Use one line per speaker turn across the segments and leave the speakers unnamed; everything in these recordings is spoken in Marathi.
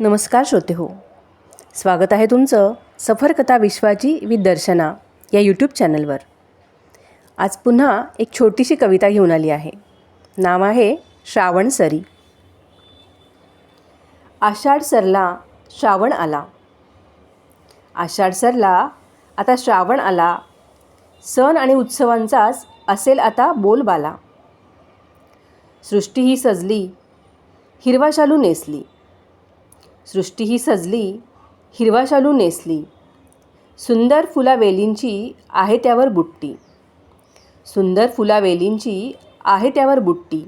नमस्कार श्रोते हो. स्वागत आहे तुमचं सफरकथा विश्वाची विथ दर्शना या यूट्यूब चॅनलवर. आज पुन्हा एक छोटीशी कविता घेऊन आली आहे. नाव आहे श्रावण सरी. आषाढ सरला श्रावण आला. आषाढ सरला आता श्रावण आला. सण आणि उत्सवांचाच असेल आता बोलबाला. सृष्टी ही सजली हिरवा शालू नेसली. सृष्टी ही सजली हिरवा शालू नेसली. सुंदर फुलावेलींची आहे त्यावर बुट्टी. सुंदर फुलावेलींची आहे त्यावर बुट्टी.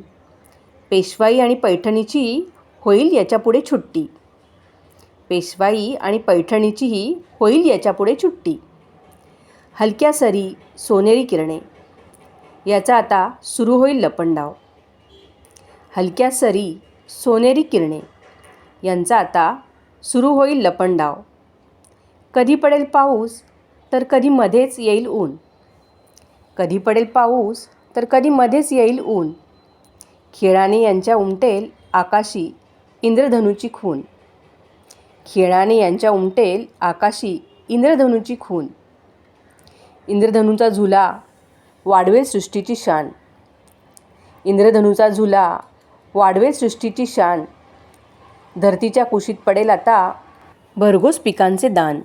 पेशवाई आणि पैठणीची होईल याच्यापुढे छुट्टी. पेशवाई आणि पैठणीचीही होईल याच्यापुढे छुट्टी. हलक्या सरी सोनेरी किरणे. याचा आता सुरू होईल लपंडाव. हलक्या सरी सोनेरी किरणे. यांचा आता सुरू होईल लपंडाव. कधी पडेल पाऊस तर कधी मध्येच येईल ऊन. कधी पडेल पाऊस तर कधी मध्येच येईल ऊन. खेळाने यांच्या उमटेल आकाशी इंद्रधनूची खून. खेळाने यांच्या उमटेल आकाशी इंद्रधनूची खून. इंद्रधनूचा झुला वाढवेल सृष्टीची शान. इंद्रधनूचा झुला वाढवेल सृष्टीची शान. धरतीच्या कुशीत पडेल आता भरघोस पिकांचे दान.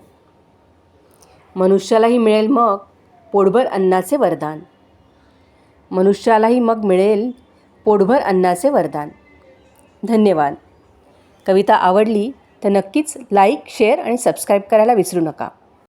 मनुष्यालाही मिळेल मग पोटभर अन्नाचे वरदान. मनुष्यालाही मग मिळेल पोटभर अन्नाचे वरदान. धन्यवाद. कविता आवडली तर नक्कीच लाईक शेअर आणि सबस्क्राईब करायला विसरू नका.